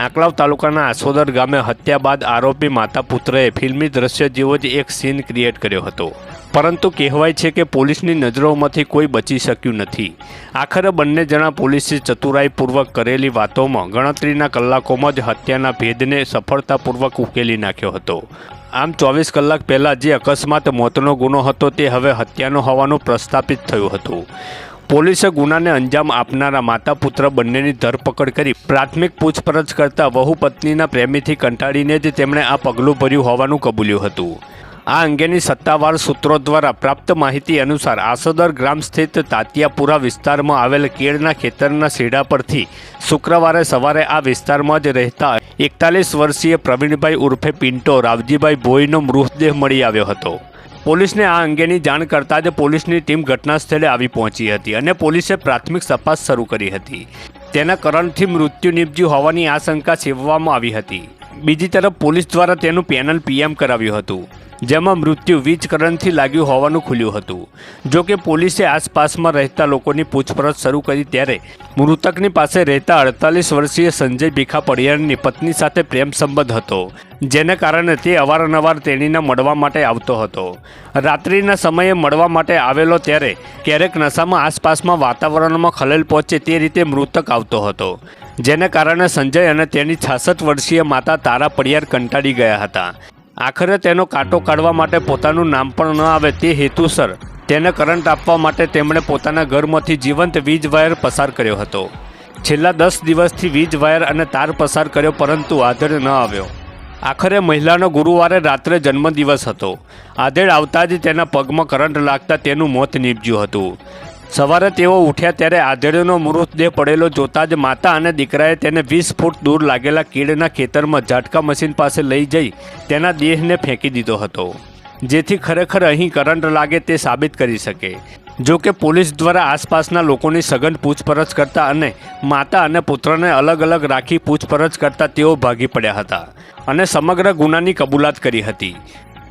આંકલાવ તાલુકાના આસોદર ગામે હત્યા બાદ આરોપી માતા પુત્રએ ફિલ્મી દ્રશ્ય જેવો જ એક સીન ક્રિએટ કર્યો હતો. પરંતુ કહેવાય છે કે પોલીસની નજરોમાંથી કોઈ બચી શક્યું નથી. આખરે બંને જણા પોલીસે ચતુરાઈપૂર્વક કરેલી વાતોમાં ગણતરીના કલાકોમાં જ હત્યાના ભેદને સફળતાપૂર્વક ઉકેલી નાખ્યો હતો. આમ ચોવીસ કલાક પહેલાં જે અકસ્માત મોતનો ગુનો હતો તે હવે હત્યાનો હોવાનું પ્રસ્થાપિત થયું હતું. પોલીસે ગુનાને અંજામ આપનારા માતા પુત્ર બંનેની ધરપકડ કરી પ્રાથમિક પૂછપરછ કરતા વહુ પત્નીના પ્રેમીથી કંટાળીને જ તેમણે આ પગલું ભર્યું હોવાનું કબૂલ્યું હતું. આ અંગેની સત્તાવાર સૂત્રો દ્વારા પ્રાપ્ત માહિતી અનુસાર આસોદર ગ્રામ સ્થિત તાતિયાપુરા વિસ્તારમાં આવેલ કેળના ખેતરના શેડા પરથી શુક્રવારે સવારે આ વિસ્તારમાં જ રહેતા એકતાલીસ વર્ષીય પ્રવીણભાઈ ઉર્ફે પિન્ટો રાવજીભાઈ ભોઈનો મૃતદેહ મળી આવ્યો હતો. પોલીસને આ અંગેની જાણ કરતાં જ પોલીસની ટીમ ઘટના સ્થળે આવી પહોંચી હતી અને પોલીસે પ્રાથમિક તપાસ શરૂ કરી હતી. તેના કરણથી મૃત્યુ નીપજ્યું હોવાની આશંકા સેવવામાં આવી હતી. બીજી તરફ પોલીસ દ્વારા તેનું પેનલ પીએમ કરાવ્યું હતું. જેમાં મૃત્યુ વીજ કરંટથી લાગ્યું હોવાનું ખુલ્યું હતું. જો કે પોલીસે આસપાસમાં રહેતા લોકોની પૂછપરછ શરૂ કરી ત્યારે મૃતકની પાસે રહેતા અડતાલીસ વર્ષીય સંજય ભીખા પડિયારની પત્ની સાથે પ્રેમ સંબંધ હતો, જેને કારણે તે અવારનવાર તેણીને મળવા માટે આવતો હતો. રાત્રિના સમયે મળવા માટે આવેલો ત્યારે ક્યારેક નશામાં આસપાસમાં વાતાવરણમાં ખલેલ પહોંચે તે રીતે મૃતક આવતો હતો, જેને કારણે સંજય અને તેની છાસઠ વર્ષીય માતા તારા પડિયાર કંટાળી ગયા હતા. આખરે તેનો કાંટો કાઢવા માટે પોતાનું નામ પણ ન આવે તે હેતુસર. તેને કરંટ આપવા માટે તેમણે પોતાના ઘરમાંથી જીવંત વીજ વાયર પસાર કર્યો હતો. છેલ્લા દસ દિવસથી વીજ વાયર અને તાર પસાર કર્યો પરંતુ આધેડ ન આવ્યો. આખરે મહિલાનો ગુરુવારે રાત્રે જન્મદિવસ હતો. આધેડ આવતા જ તેના પગમાં કરંટ લાગતા તેનું મોત નીપજ્યું હતું. સવારે તેઓ ઉઠ્યા ત્યારે આધેડનો મૃતદેહ પડેલો જોતા જ માતા અને દીકરાએ તેને વીસ ફૂટ દૂર લાગેલા કીડના ખેતરમાં ઝાટકા મશીન પાસે લઈ જઈ તેના દેહને ફેંકી દીધો હતો, જેથી ખરેખર અહીં કરંટ લાગે તે સાબિત કરી શકે. જો કે પોલીસ દ્વારા આસપાસના લોકોની સઘન પૂછપરછ કરતા અને માતા અને પુત્રને અલગ અલગ રાખી પૂછપરછ કરતા તેઓ ભાગી પડ્યા હતા અને સમગ્ર ગુનાની કબૂલાત કરી હતી.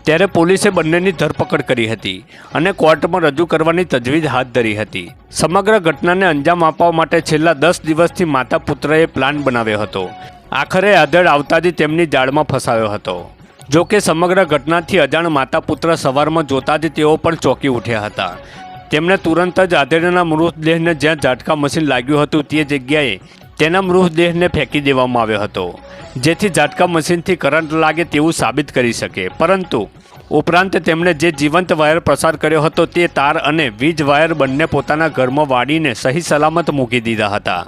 ત્યારે પોલીસે બંનેની ધરપકડ કરી હતી અને કોર્ટમાં રજૂ કરવાની તજવીજ હાથ ધરી હતી. સમગ્ર ઘટનાને અંજામ આપવા માટે છેલ્લા દસ દિવસથી માતા પુત્રએ પ્લાન બનાવ્યો હતો. આખરે આધેડ આવતા જ તેમની જાળમાં ફસાયો હતો. જો કે સમગ્ર ઘટનાથી અજાણ માતા પુત્ર સવારમાં જોતા જ તેઓ પણ ચોંકી ઉઠ્યા હતા. તેમણે તુરંત જ આધેડના મૃતદેહને જ્યાં ઝાટકા મશીન લાગ્યું હતું તે જગ્યાએ તેના મૃતદેહને ફેંકી દેવામાં આવ્યો હતો, જેથી ઝાટકા મશીનથી કરંટ લાગે તેવું સાબિત કરી શકે. પરંતુ ઉપરાંત તેમણે જે જીવંત વાયર પસાર કર્યો હતો તે તાર અને વીજ વાયર બંને પોતાના ઘરમાં વાળીને સહી સલામત મૂકી દીધા હતા.